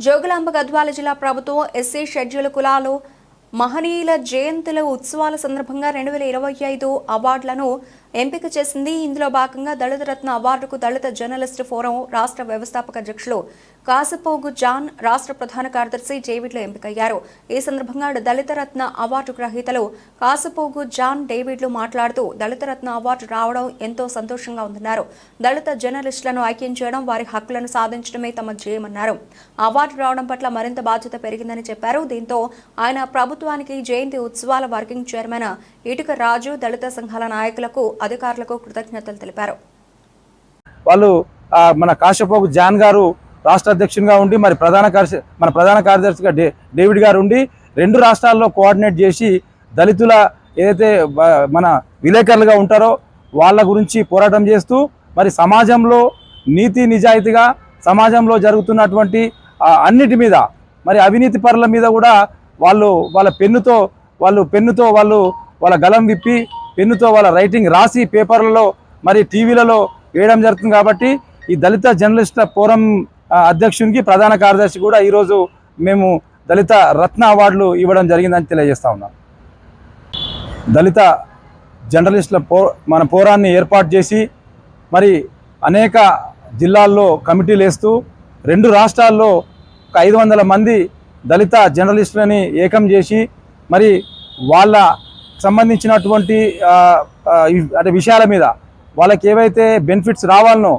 జోగులాంబ గద్వాల జిల్లా ప్రభుత్వం SC schedule కులాలు మహనీయుల జయంతుల ఉత్సవాల సందర్భంగా రెండు వేల ఇరవై ఐదు అవార్డులను ఎంపిక చేసింది. ఇందులో భాగంగా దళిత రత్న అవార్డుకు దళిత జర్నలిస్ట్ ఫోరం రాష్ట్ర వ్యవస్థాపక అధ్యక్షులు కాసపోగు జాన్ రాష్ట్ర ప్రధాన కార్యదర్శి డేవిడ్లు ఎంపికయ్యారు. ఈ సందర్భంగా దళిత రత్న అవార్డు గ్రహీతలు కాసపోగు జాన్ డేవిడ్లు మాట్లాడుతూ దళిత రత్న అవార్డు రావడం ఎంతో సంతోషంగా ఉందన్నారు. దళిత జర్నలిస్టులను ఐక్యం చేయడం వారి హక్కులను సాధించడమే తమ జయమన్నారు అవార్డు రావడం పట్ల మరింత బాధ్యత పెరిగిందని చెప్పారు. దీంతో ఆయన ప్రభుత్వానికి జయంతి ఉత్సవాల వర్కింగ్ చైర్మన్ ఇటుక రాజు దళిత సంఘాల నాయకులకు అధికారులకు కృతజ్ఞతలు తెలిపారు. వాళ్ళు మన కాశ్యపోకు జాన్ గారు రాష్ట్ర అధ్యక్షునిగా ఉండి మరి ప్రధాన కార్య మన ప్రధాన కార్యదర్శిగా డే డేవిడ్ గారు ఉండి రెండు రాష్ట్రాల్లో కోఆర్డినేట్ చేసి దళితుల ఏదైతే మన విలేకరులుగా ఉంటారో వాళ్ళ గురించి పోరాటం చేస్తూ మరి సమాజంలో నీతి నిజాయితీగా సమాజంలో జరుగుతున్నటువంటి అన్నిటి మీద మరి అవినీతి పరుల మీద కూడా వాళ్ళు వాళ్ళ పెన్నుతో వాళ్ళు పెన్నుతో వాళ్ళు వాళ్ళ గలం విప్పి పెన్నుతో వాళ్ళ రైటింగ్ రాసి పేపర్లలో మరి టీవీలలో వేయడం జరుగుతుంది కాబట్టి ఈ దళిత జర్నలిస్టుల ఫోరం అధ్యక్షునికి ప్రధాన కార్యదర్శి కూడా ఈరోజు మేము దళిత రత్న అవార్డులు ఇవ్వడం జరిగిందని తెలియజేస్తా ఉన్నాం. దళిత జర్నలిస్టుల పో మన పోరాన్ని ఏర్పాటు చేసి మరి అనేక జిల్లాల్లో కమిటీలు వేస్తూ రెండు రాష్ట్రాల్లో ఒక ఐదు వందల మంది దళిత జర్నలిస్టులని ఏకం చేసి మరి వాళ్ళ సంబంధించినటువంటి అంటే విషయాల మీద వాళ్ళకి ఏవైతే బెనిఫిట్స్ రావాలనో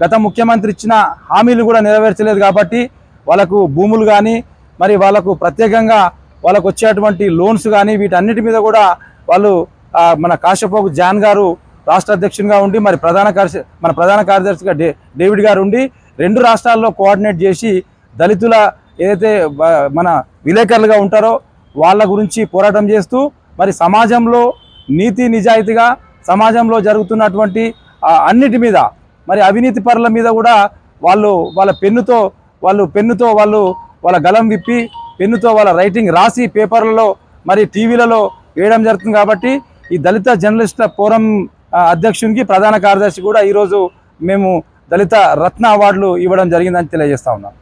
గత ముఖ్యమంత్రి ఇచ్చిన హామీలు కూడా నెరవేర్చలేదు కాబట్టి వాళ్ళకు భూములు కానీ మరి వాళ్ళకు ప్రత్యేకంగా వాళ్ళకు వచ్చేటువంటి లోన్స్ కానీ వీటన్నిటి మీద కూడా వాళ్ళు మన కాశ్యపోకు జాన్ గారు రాష్ట్ర అధ్యక్షునిగా ఉండి మరి ప్రధాన కార్య మన ప్రధాన కార్యదర్శిగా డే డేవిడ్ గారు ఉండి రెండు రాష్ట్రాల్లో కోఆర్డినేట్ చేసి దళితుల ఏదైతే మన విలేకరులుగా ఉంటారో వాళ్ళ గురించి పోరాటం చేస్తూ మరి సమాజంలో నీతి నిజాయితీగా సమాజంలో జరుగుతున్నటువంటి అన్నిటి మీద మరి అవినీతి పరుల మీద కూడా వాళ్ళు వాళ్ళ పెన్నుతో వాళ్ళు పెన్నుతో వాళ్ళు వాళ్ళ గలం విప్పి పెన్నుతో వాళ్ళ రైటింగ్ రాసి పేపర్లలో మరి టీవీలలో వేయడం జరుగుతుంది కాబట్టి ఈ దళిత జర్నలిస్టుల ఫోరం అధ్యక్షునికి ప్రధాన కార్యదర్శి కూడా ఈరోజు మేము దళిత రత్న అవార్డులు ఇవ్వడం జరిగిందని తెలియజేస్తా ఉన్నాం.